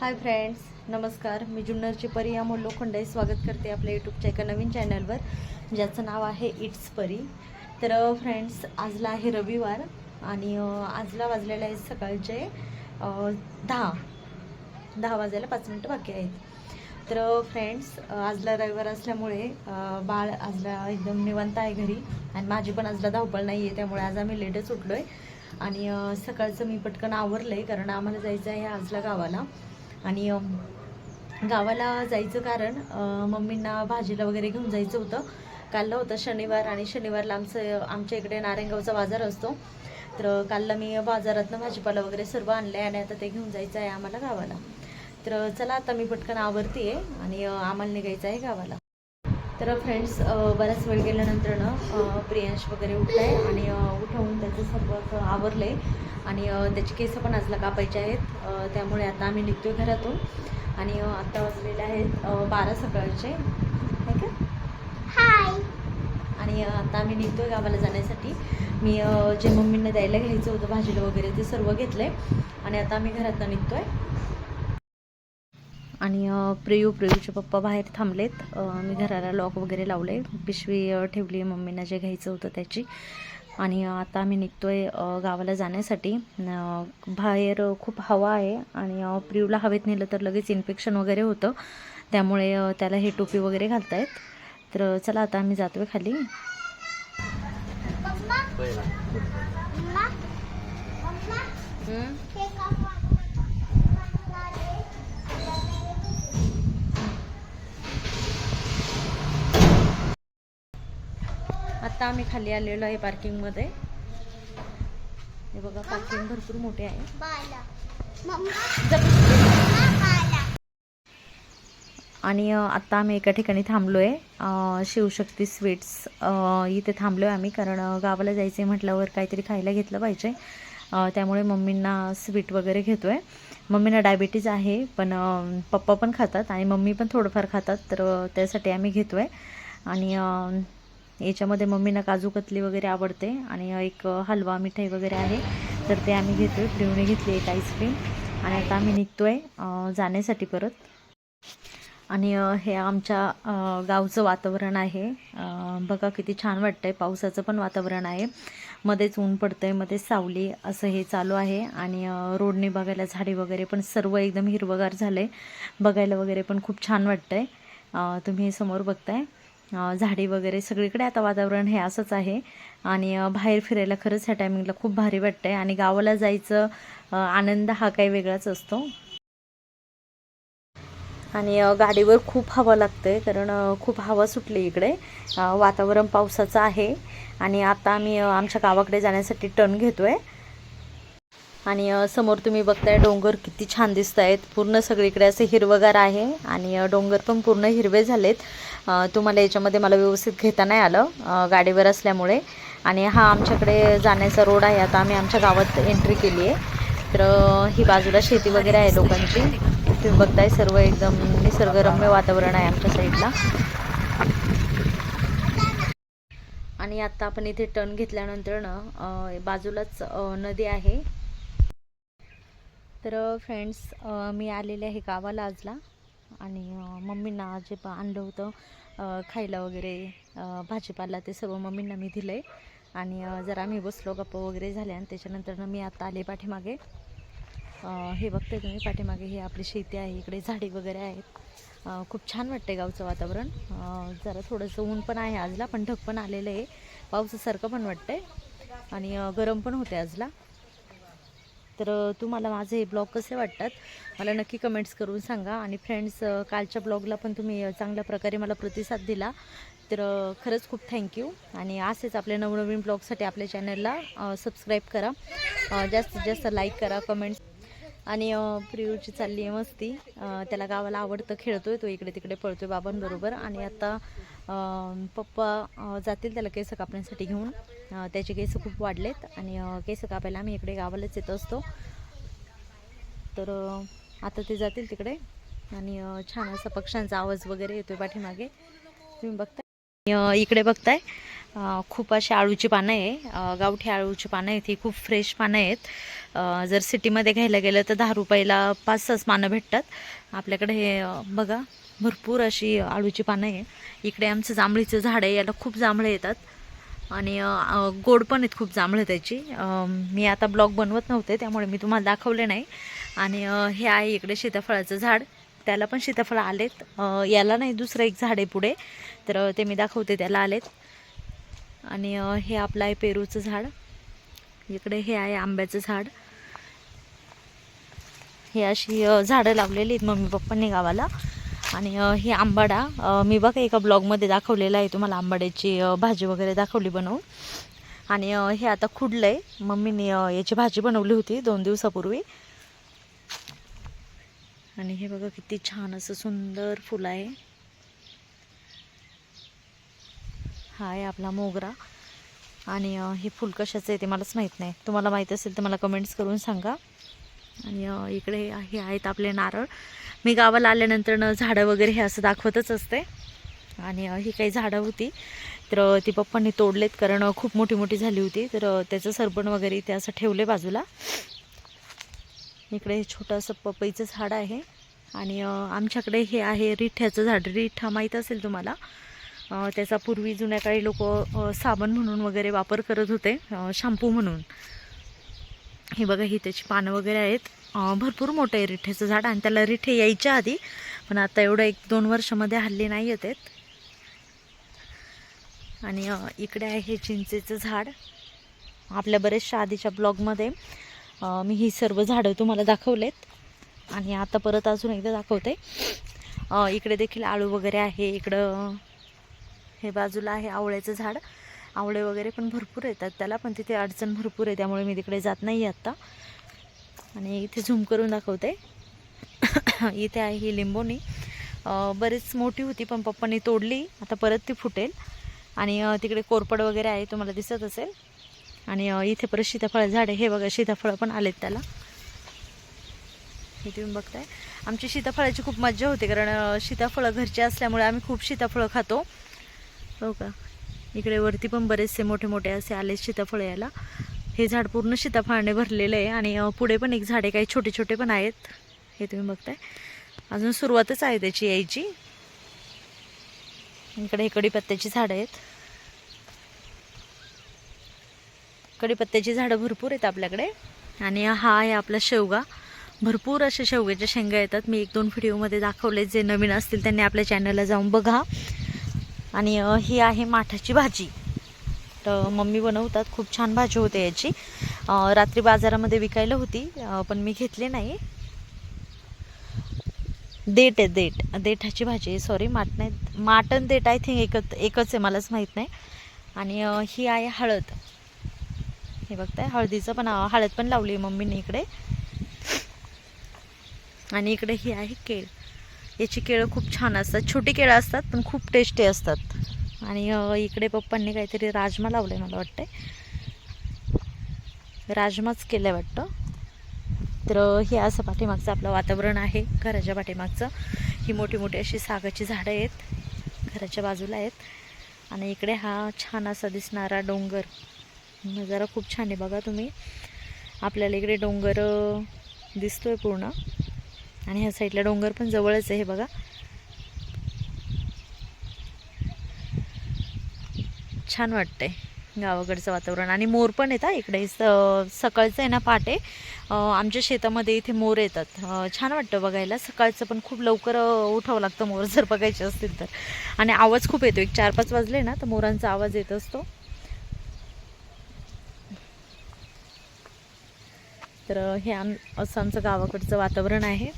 Hi friends नमस्कार. मी जुन्नरची परी अमोल लोखंडे स्वागत करते आपल्या यूट्यूबच्या एका नवीन चॅनलवर ज्याचं नाव आहे इट्स परी. तर फ्रेंड्स आजला आहे रविवार आणि आजला वाजलेले आहेत सकाळचे दहा. दहा वाजायला पाच मिनटं बाकी आहेत. तर फ्रेंड्स आजला रविवार असल्यामुळे बाळ आजला एकदम निवांत आहे घरी आणि माझी पण आजला धावपळ नाही आहे त्यामुळे आज आम्ही लेटच उठलो आहे आणि सकाळचं मी पटकन आवरलं आहे कारण आम्हाला जायचं आहे आजला गावाला. आणि गावाला जायचं कारण मम्मींना भाजीला वगैरे घेऊन जायचं होतं. कालला होतं शनिवार आणि शनिवारला आमचं आमच्या इकडे नारायणगावचा बाजार असतो. तर कालला मी बाजारातनं भाजीपाला वगैरे सर्व आणलं आहे आणि आता ते घेऊन जायचं आहे आम्हाला गावाला. तर चला आता मी पटकन आवरते आहे आणि आम्हाला निघायचं आहे गावाला. तर फ्रेंड्स बराच वेळ गेल्यानंतर ना प्रियांश वगैरे उठला आहे आणि उठवून त्याचं सर्व आवरलं आहे आणि त्याचे केस पण आजला कापायचे आहेत. त्यामुळे आता आम्ही निघतोय घरातून. आणि अ, आता वाजलेले आहेत बारा सकाळचे. आहे का? हाय आणि आता आम्ही निघतोय गावाला जाण्यासाठी. मी जे मम्मींना द्यायला घ्यायचं होतं भाजीला वगैरे ते सर्व घेतलं आहे आणि आता आम्ही घरातनं निघतोय. आणि प्रियू प्रियूचे पप्पा बाहेर थांबलेत मी घराला लॉक वगैरे लावले पिशवी ठेवली आहे जे घ्यायचं होतं त्याची आणि आता आम्ही निघतोय गावाला जाण्यासाठी बाहेर खूप हवा आहे आणि प्रियूला हवेत नेलं तर लगेच इन्फेक्शन वगैरे होतं त्यामुळे त्याला हे टोपी वगैरे घालतायत तर चला आता आम्ही जातोय खाली मम्मा मम्मा मम्मा हे का आता आम्ही खाली आलेलो आहे पार्किंगमध्ये हे बघा पार्किंग भरपूर मोठे आहे. आणि आत्ता आम्ही एका ठिकाणी थांबलो आहे शिवशक्ती स्वीट्स इथे थांबलो आहे आम्ही कारण गावाला जायचं आहे म्हटल्यावर काहीतरी खायला घेतलं पाहिजे. त्यामुळे मम्मींना स्वीट वगैरे घेतो आहे मम्मीना डायबिटीज आहे पण पप्पा पण खातात आणि मम्मी पण थोडंफार खातात तर त्यासाठी आम्ही घेतो आहे आणि याच्यामध्ये मम्मीना काजू कतली वगैरे आवडते आणि एक हलवा मिठाई वगैरे आहे. तर ते आम्ही घेतो आहे प्रिवने घेतली एक आईस्क्रीम. आणि आता आम्ही निघतो आहे जाण्यासाठी परत. आणि हे आमच्या गावचं वातावरण आहे. बघा किती छान वाटतंय पावसाचं पण वातावरण आहे. मध्येच ऊन पडतंय मध्येच सावली असं हे चालू आहे. आणि रोडने बघायला झाडे वगैरे पण सर्व एकदम हिरवगार झाले बघायला वगैरे पण खूप छान वाटतंय. आहे तुम्ही हे समोर बघताय. झाडे वगैरे सगळीकडे आता वातावरण हे असंच आहे. आणि बाहेर फिरायला खरंच ह्या टायमिंगला खूप भारी वाटतंय. आणि गावाला जायचं आनंद हा काही वेगळाच असतो. आणि गाडीवर खूप हवा लागते कारण खूप हवा सुटली इकडे. वातावरण पावसाचं आहे. आणि आता आम्ही आमच्या गावाकडे जाण्यासाठी टर्न घेतोय. आणि समोर तुम्ही बघताय डोंगर किती छान दिसत आहेत पूर्ण सगळीकडे असे हिरवगार आहे. आणि डोंगर पण पूर्ण हिरवे झालेत. तुम्हाला याच्यामध्ये मला व्यवस्थित घेता नाही आलं गाडीवर असल्यामुळे. आणि हा आमच्याकडे जाण्याचा रोड आहे आता आम्ही आमच्या गावात एंट्री केली आहे. तर ही बाजूला शेती वगैरे आहे लोकांची. तुम्ही बघताय सर्व एकदम निसर्गरम्य वातावरण आहे आमच्या साईडला. आणि आता आपण इथे टर्न घेतल्यानंतर ना बाजूलाच नदी आहे. तर फ्रेंड्स मी आलेले आहे गावाला आजला. आणि मम्मींना जे प- आणलं होतं खायला वगैरे भाजीपाला ते सर्व मम्मींना मी दिलं आहे आणि जरा आम्ही बसलो गप्पा वगैरे झाल्या आणि त्याच्यानंतर मी आता आले पाठीमागे. हे बघते तुम्ही पाठीमागे हे आपली शेती आहे इकडे झाडे वगैरे आहेत. खूप छान वाटते गावचं वातावरण. जरा थोडंसं ऊन पण आहे आजला पण ढग पण आलेलं आहे. पावसासारखं पण वाटतंय. आणि गरम पण होते आजला. तर तुम्हाला माझे हे ब्लॉग कसे वाटतात? मला नक्की कमेंट्स करून सांगा. आणि फ्रेंड्स कालच्या ब्लॉगला पण तुम्ही चांगल्या प्रकारे मला प्रतिसाद दिला. तर खरंच खूप थँक्यू आणि असेच आपल्या नवनवीन ब्लॉगसाठी आपल्या चॅनलला सबस्क्राईब करा. जास्तीत जास्त लाईक करा कमेंट्स आणि प्रियूची चालली आहे मस्ती. त्याला गावाला आवडतं खेळतोय तो इकडे तिकडे पळतोय बाबांबरोबर. आणि आता पप्पा जातील त्याला केस कापण्यासाठी घेऊन. त्याचे केस खूप वाढलेत आणि केस कापायला आम्ही इकडे गावालाच येत असतो. तर आता ते जातील तिकडे. आणि छान असा पक्ष्यांचा आवाज वगैरे येतोय पाठीमागे. तुम्ही बघताय? इकडे बघताय खूप अशी आळूची पानं आहे. गावठी आळूची पानं आहेत ही खूप फ्रेश पानं आहेत. जर सिटीमध्ये घ्यायला गेलं तर दहा रुपयाला पाच सहाच पानं भेटतात. आपल्याकडे हे बघा भरपूर अशी आळूची पानं आहे. इकडे आमचं जांभळीचं झाड आहे याला खूप जांभळे येतात. आणि गोड पण आहेत खूप जांभळं त्याची. मी आता ब्लॉग बनवत नव्हते त्यामुळे मी तुम्हाला दाखवले नाही. आणि हे आहे इकडे सीताफळाचं झाड. त्याला पण सीताफळ आलेत. याला नाही दुसरं एक झाड आहे पुढे. तर ते मी दाखवते त्याला आलेत. आणि हे आपलं आहे पेरूचं झाड. इकडे हे आहे आंब्याचं झाड. हे अशी झाडं लावलेली आहेत मम्मी पप्पांनी गावाला. आणि हे आंबाडा मी बघा एका ब्लॉगमध्ये दाखवलेला आहे तुम्हाला आंबाड्याची भाजी वगैरे दाखवली बनवून. आणि हे आता खुडलं आहे मम्मीने याची भाजी बनवली होती दोन दिवसापूर्वी. आणि हे बघा किती छान असं सुंदर फुलं आहे. हा आहे आपला मोगरा. आणि हे फुल कशाचं आहे ते मलाच माहीत नाही. तुम्हाला माहीत असेल तर मला कमेंट्स करून सांगा. आणि इकडे हे आहेत आपले नारळ. मी गावाला आल्यानंतर झाडं वगैरे हे असं दाखवतच असते. आणि ही काही झाडं होती. तर ती पप्पांनी तोडलेत कारण खूप मोठी मोठी झाली होती. तर त्याचं सरपण वगैरे ते असं ठेवले बाजूला. इकडे हे छोटंसं पपईचं झाड आहे. आणि आमच्याकडे हे आहे रिठ्याचं झाड. रिठा माहीत असेल तुम्हाला? त्याचा पूर्वी जुन्या काळी लोक साबण म्हणून वगैरे वापर करत होते शॅम्पू म्हणून. हे बघा ही त्याची पानं वगैरे आहेत. भरपूर मोठं आहे रिठेचं झाड आणि त्याला रिठे यायच्या आधी पण आता एवढं एक दोन वर्षामध्ये हल्ली नाही येत आहेत. आणि इकडे आहे हे चिंचेचं झाड. आपल्या बरेचशा आधीच्या ब्लॉगमध्ये मी ही सर्व झाडं तुम्हाला दाखवलेत. आणि आता परत अजून एकदा दाखवते. इकडे देखील आळू वगैरे आहे इकडं हे बाजूला आहे आवळ्याचं झाड. आवळे वगैरे पण भरपूर येतात त्याला पण तिथे अडचण भरपूर आहे त्यामुळे मी तिकडे जात नाही आहे आत्ता आणि इथे झूम करून दाखवते. इथे आहे ही लिंबोनी बरीच मोठी होती पण पप्पांनी तोडली. आता परत ती फुटेल. आणि तिकडे कोरपड वगैरे आहे तुम्हाला दिसत असेल. आणि इथे परत सीताफळ झाड आहे. हे बघा सीताफळं पण आलेत त्याला. हे तुम्ही बघताय. आमची सीताफळाची खूप मज्जा होते कारण सीताफळं घरची असल्यामुळे आम्ही खूप सीताफळं खातो. हो का? इकडे वरती पण बरेचसे मोठे मोठे असे आले सीताफळ यायला. हे झाड पूर्ण सीताफळाने भरलेलं आहे आणि पुढे पण एक झाडे काही छोटे छोटे पण आहेत. हे तुम्ही बघताय. अजून सुरुवातच आहे त्याची यायची. इकडे हे कडीपत्त्याची झाडं आहेत. कडीपत्त्याची झाडं भरपूर आहेत आपल्याकडे. आणि हा आहे आपला शेवगा. भरपूर अशा शेवग्याच्या शेंगा येतात. मी एक दोन व्हिडिओमध्ये दाखवले जे नवीन असतील त्यांनी आपल्या चॅनलला जाऊन बघा. आणि ही आहे माठाची भाजी. तर मम्मी बनवतात खूप छान भाजी होते याची. रात्री बाजारामध्ये विकायला होती पण मी घेतली नाही. देट आहे देट देठाची भाजी आहे सॉरी माट नाही. माटण देट आय थिंक एकच एकच आहे मलाच माहीत नाही. आणि ही आहे हळद. हे बघताय हळदीचं पण हळद पण लावली आहे मम्मीने इकडे. आणि इकडे ही आहे केळ. याची केळं खूप छान असतात. छोटी केळं असतात पण खूप टेस्टी असतात. आणि इकडे पप्पांनी काहीतरी राजमा लावलं मला वाटतंय. राजमाच केलं वाटतं. तर हे असं पाठीमागचं आपलं वातावरण आहे घराच्या पाठीमागचं. ही मोठी मोठी अशी सागाची झाडं आहेत घराच्या बाजूला आहेत. आणि इकडे हा छान असा दिसणारा डोंगर. नजारा खूप छान आहे बघा तुम्ही. आपल्याला इकडे डोंगर दिसतोय पूर्ण. आणि ह्या साईडला डोंगर पण जवळच आहे हे बघा. छान वाटतंय गावाकडचं वातावरण. आणि मोर पण येतात इकडे. स सकाळचं आहे ना पहाटे. आमच्या शेतामध्ये इथे मोर येतात. छान वाटतं बघायला. सकाळचं पण खूप लवकर उठावं लागतं मोर जर बघायचे असतील तर. आणि आवाज खूप येतो. एक चार पाच वाजले ना तर मोरांचा आवाज येत असतो. तर हे आम असं आमचं गावाकडचं वातावरण आहे.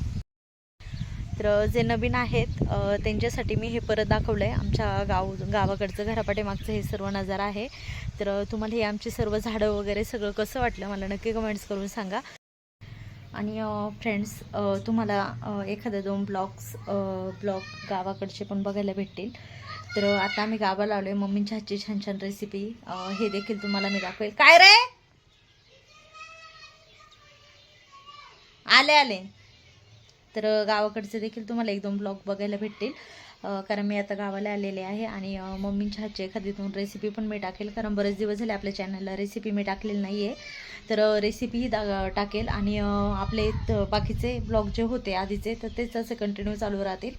तर जे नवीन आहेत त्यांच्यासाठी मी हे परत दाखवलं आहे आमच्या गाव गावाकडचं घरापाठीमागचं हे सर्व नजारा आहे. तर तुम्हाला हे आमची सर्व झाडं वगैरे सगळं कसं वाटलं मला नक्की कमेंट्स करून सांगा. आणि फ्रेंड्स तुम्हाला अ, एखादं दोन ब्लॉग्स ब्लॉग गावाकडचे पण बघायला भेटतील. तर आता आम्ही गावाला आलो आहे मम्मींच्या हातची छान छान रेसिपी हे देखील तुम्हाला मी दाखवेल. काय रे? आले आले. तर गावाकडचे देखील तुम्हाला एक दोन ब्लॉग बघायला भेटतील. कारण मी आता गावाला आलेले आहे आणि अ, मम्मींच्या हातची एखादी दोन रेसिपी पण मी टाकेल. कारण बरेच दिवस झाले आपल्या चॅनलला रेसिपी मी टाकलेली नाही आहे तर रेसिपीही दा टाकेल आणि आपले बाकीचे ब्लॉग जे होते आधीचे तर तेच असे कंटिन्यू चालू राहतील.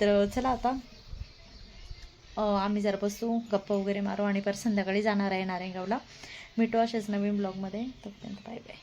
तर चला आता आम्ही जरा बसू गप्पा वगैरे मारू आणि परत संध्याकाळी जाणार आहे नारायणगावला. भेटू अशाच नवीन ब्लॉगमध्ये. तोपर्यंत बाय बाय